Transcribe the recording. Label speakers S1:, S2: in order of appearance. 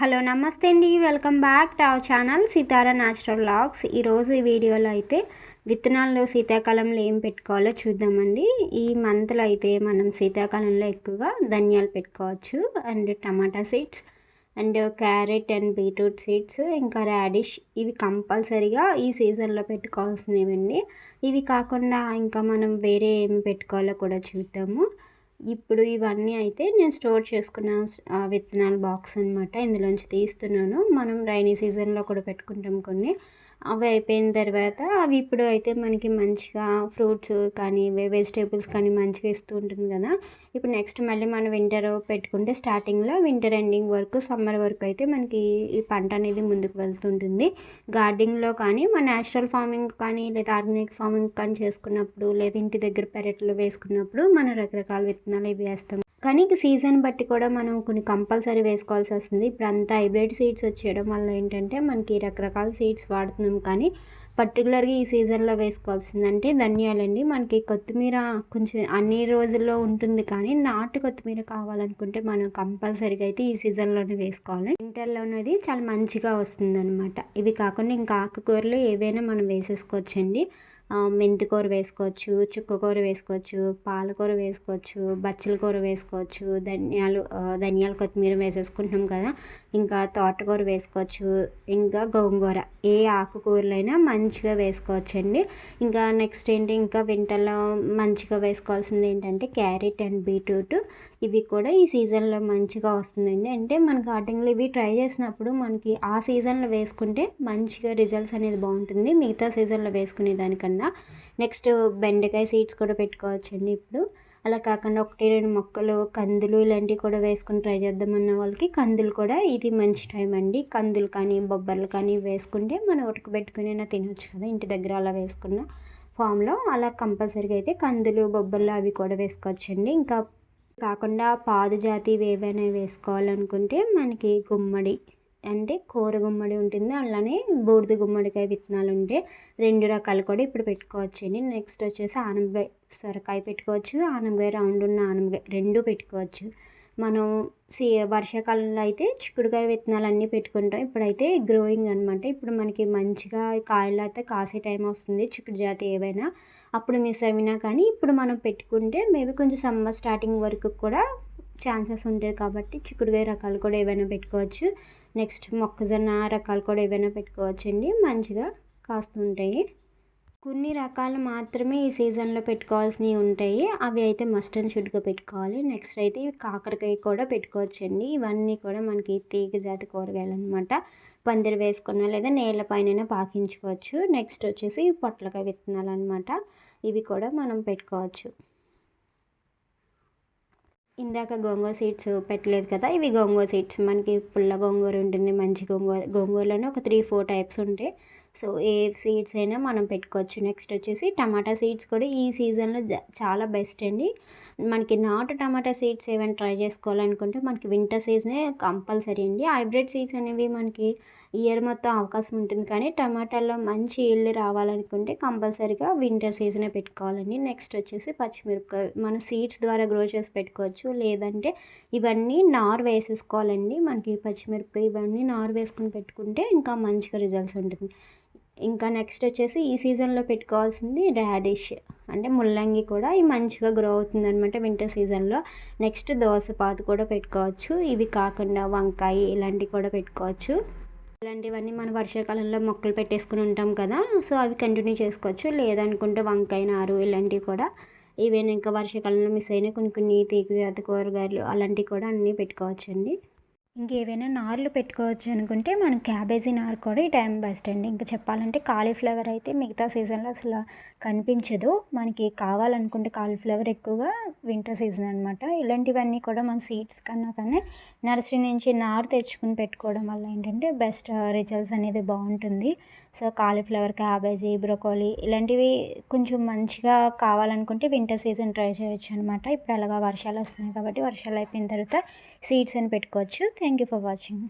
S1: Hello నమస్తే అండి. Welcome back to our channel Sitara natural logs ఈరోజు ఈ వీడియోలో అయితే విత్తనాల్లో శీతాకాలంలో ఏం పెట్టుకోవాలో చూద్దామండి. ఈ మంత్లో అయితే మనం శీతాకాలంలో ఎక్కువగా ధనియాలు పెట్టుకోవచ్చు and tomato seeds and carrot and beetroot seeds ఇంకా రాడిష్. ఇవి కంపల్సరీగా ఈ సీజన్లో పెట్టుకోవాల్సినవండి. ఇవి కాకుండా ఇంకా మనం వేరే ఏం పెట్టుకోవాలో కూడా చూద్దాము. ఇప్పుడు ఇవన్నీ అయితే నేను స్టోర్ చేసుకున్న విత్తనాల బాక్స్ అనమాట ఇందులోంచి తీస్తున్నాను. మనం రైనీ సీజన్లో కూడా పెట్టుకుంటాం కొన్ని. అవి అయిపోయిన తర్వాత అవి ఇప్పుడు అయితే మనకి మంచిగా ఫ్రూట్స్ కానీ వెజిటేబుల్స్ కానీ మంచిగా ఇస్తూ ఉంటుంది కదా. ఇప్పుడు నెక్స్ట్ మళ్ళీ మనం వింటర్ పెట్టుకుంటే స్టార్టింగ్లో వింటర్ ఎండింగ్ వరకు సమ్మర్ వరకు అయితే మనకి ఈ పంట అనేది ముందుకు వెళ్తుంటుంది. గార్డెనింగ్లో కానీ మన న్యాచురల్ ఫార్మింగ్ కానీ లేదా ఆర్గానిక్ ఫార్మింగ్ కానీ చేసుకున్నప్పుడు లేదా ఇంటి దగ్గర పెరట్లో వేసుకున్నప్పుడు మనం రకరకాల విత్తనాలు ఇవి వేస్తాం. కానీ సీజన్ బట్టి కూడా మనం కొన్ని కంపల్సరీ వేసుకోవాల్సి వస్తుంది. ఇప్పుడు అంతా హైబ్రిడ్ సీడ్స్ వచ్చేయడం వల్ల ఏంటంటే మనకి రకరకాల సీడ్స్ వాడుతున్నాం కానీ పర్టికులర్గా ఈ సీజన్లో వేసుకోవాల్సిందంటే ధనియాలండి. మనకి కొత్తిమీర కొంచెం అన్ని రోజుల్లో ఉంటుంది కానీ నాటు కొత్తిమీర కావాలనుకుంటే మనం కంపల్సరీగా అయితే ఈ సీజన్లోనే వేసుకోవాలి. వింటర్లో ఉన్నది చాలా మంచిగా వస్తుంది అనమాట ఇవి కాకుండా ఇంకా ఆకుకూరలు ఏవైనా మనం వేసేసుకోవచ్చండి. మెంతికూర వేసుకోవచ్చు చుక్కకూర వేసుకోవచ్చు పాలకూర వేసుకోవచ్చు బచ్చల కూర వేసుకోవచ్చు ధనియాలు ధనియాల కొత్తిమీర వేసేసుకుంటున్నాం కదా. ఇంకా తోటకూర వేసుకోవచ్చు ఇంకా గోంగూర. ఏ ఆకుకూరలైనా మంచిగా వేసుకోవచ్చండి. ఇంకా నెక్స్ట్ ఏంటి ఇంకా వింటర్లో మంచిగా వేసుకోవాల్సింది ఏంటంటే క్యారెట్ అండ్ బీట్రూట్. ఇవి కూడా ఈ సీజన్లో మంచిగా వస్తుందండి. అంటే మన గార్డెన్లో ఇవి ట్రై చేసినప్పుడు మనకి ఆ సీజన్లో వేసుకుంటే మంచిగా రిజల్ట్స్ అనేది బాగుంటుంది. మిగతా సీజన్లో వేసుకునే దానికన్నా నెక్స్ట్ బెండకాయ సీడ్స్ కూడా పెట్టుకోవచ్చండి ఇప్పుడు. అలా కాకుండా ఒకటి రెండు మొక్కలు కందులు ఇలాంటివి కూడా వేసుకుని ట్రై చేద్దామన్న వాళ్ళకి కందులు కూడా ఇది మంచి టైం అండి. కందులు కానీ బొబ్బర్లు కానీ వేసుకుంటే మనం ఉడకబెట్టుకుని తినొచ్చు కదా ఇంటి దగ్గర అలా వేసుకున్న ఫామ్లో అలా కంపల్సరీగా అయితే కందులు బొబ్బర్లు అవి కూడా వేసుకోవచ్చండి. ఇంకా కాకుండా పాదు జాతి ఏవైనా వేసుకోవాలనుకుంటే మనకి గుమ్మడి అంటే కూర గుమ్మడి ఉంటుంది అలానే బూడిద గుమ్మడికాయ విత్తనాలు ఉంటే రెండు రకాలు కూడా ఇప్పుడు పెట్టుకోవచ్చండి నెక్స్ట్ వచ్చేసి ఆనపకాయ సొరకాయ పెట్టుకోవచ్చు ఆనపకాయ రౌండ్ ఉన్న ఆనపకాయ రెండు పెట్టుకోవచ్చు. మనం సీ వర్షాకాలంలో అయితే చిక్కుడుకాయ విత్తనాలు అన్నీ పెట్టుకుంటాం. ఇప్పుడైతే గ్రోయింగ్ అనమాట ఇప్పుడు మనకి మంచిగా కాయలు అయితే కాసే టైం వస్తుంది చిక్కుడు జాతి ఏవైనా. అప్పుడు మిస్ అయినా కానీ ఇప్పుడు మనం పెట్టుకుంటే మేబీ కొంచెం సమ్మర్ స్టార్టింగ్ వరకు కూడా ఛాన్సెస్ ఉంటాయి కాబట్టి చిక్కుడుకాయ రకాలు కూడా ఏవైనా పెట్టుకోవచ్చు. నెక్స్ట్ మొక్కజొన్న రకాలు కూడా ఏవైనా పెట్టుకోవచ్చండి. మంచిగా కాస్తుంటాయి. కొన్ని రకాలు మాత్రమే ఈ సీజన్లో పెట్టుకోవాల్సినవి ఉంటాయి. అవి అయితే మస్ట్ అండ్ షుడ్గా పెట్టుకోవాలి. నెక్స్ట్ అయితే కాకరకాయ కూడా పెట్టుకోవచ్చండి. ఇవన్నీ కూడా మనకి తీగ జాతి కూరగాయలు అనమాట పందిరి వేసుకున్న లేదా నేలపైన పాకించుకోవచ్చు. నెక్స్ట్ వచ్చేసి పొట్లకాయ విత్తనాలు అనమాట ఇవి కూడా మనం పెట్టుకోవచ్చు. ఇందాక గోంగూర సీడ్స్ పెట్టలేదు కదా ఇవి గోంగూర సీడ్స్. మనకి పుల్ల గోంగూర ఉంటుంది మంచి గోంగూర. గోంగూరలోనే ఒక త్రీ ఫోర్ టైప్స్ ఉంటాయి. సో ఏ సీడ్స్ అయినా మనం పెట్టుకోవచ్చు. నెక్స్ట్ వచ్చేసి టమాటా సీడ్స్ కూడా ఈ సీజన్లో చాలా బెస్ట్ అండి. మనకి నాటు టమాటా సీడ్స్ ఏమైనా ట్రై చేసుకోవాలనుకుంటే మనకి వింటర్ సీజనే కంపల్సరీ అండి. హైబ్రిడ్ సీడ్స్ అనేవి మనకి ఇయర్ మొత్తం అవకాశం ఉంటుంది కానీ టమాటాల్లో మంచి ఇల్లు రావాలనుకుంటే కంపల్సరీగా వింటర్ సీజనే పెట్టుకోవాలండి. నెక్స్ట్ వచ్చేసి పచ్చిమిరపకాయ మనం సీడ్స్ ద్వారా గ్రో చేసి పెట్టుకోవచ్చు. లేదంటే ఇవన్నీ నార్ వేసేసుకోవాలండి. మనకి పచ్చిమిరపకాయ ఇవన్నీ నార్ వేసుకుని పెట్టుకుంటే ఇంకా మంచిగా రిజల్ట్స్ ఉంటుంది. ఇంకా నెక్స్ట్ వచ్చేసి ఈ సీజన్లో పెట్టుకోవాల్సింది రాడిష్ అంటే ముల్లంగి కూడా ఇవి మంచిగా గ్రో అవుతుంది అనమాట వింటర్ సీజన్లో నెక్స్ట్ దోసపాతు కూడా పెట్టుకోవచ్చు. ఇవి కాకుండా వంకాయ ఇలాంటివి కూడా పెట్టుకోవచ్చు. ఇలాంటివన్నీ మనం వర్షాకాలంలో మొక్కలు పెట్టేసుకుని ఉంటాం కదా సో అవి కంటిన్యూ చేసుకోవచ్చు. లేదనుకుంటే వంకాయ నారు ఇలాంటివి కూడా. ఈవెన్ ఇంకా వర్షాకాలంలో మిస్ అయిన కొన్ని కొన్ని తీగజాతి కూరగాయలు అలాంటివి కూడా అన్నీ పెట్టుకోవచ్చండి. ఇంకేవైనా నార్లు పెట్టుకోవచ్చు అనుకుంటే మన క్యాబేజీ నార్ కూడా ఈ టైం బెస్ట్ అండి. ఇంకా చెప్పాలంటే కాలీఫ్లవర్ అయితే మిగతా సీజన్లో అసలు కనిపించదు. మనకి కావాలనుకుంటే కాలీఫ్లవర్ ఎక్కువగా వింటర్ సీజన్ అనమాట ఇలాంటివన్నీ కూడా మన సీడ్స్ కన్నా కానీ నర్సరీ నుంచి నారు తెచ్చుకుని పెట్టుకోవడం వల్ల ఏంటంటే బెస్ట్ రిజల్ట్స్ అనేది బాగుంటుంది. సో కాలీఫ్లవర్ క్యాబేజీ బ్రోకోలీ ఇలాంటివి కొంచెం మంచిగా కావాలనుకుంటే వింటర్ సీజన్ ట్రై చేయొచ్చు అనమాట ఇప్పుడు అలాగా వర్షాలు వస్తున్నాయి కాబట్టి వర్షాలు అయిపోయిన తర్వాత సీడ్స్ అని పెట్టుకోవచ్చు. Thank you for watching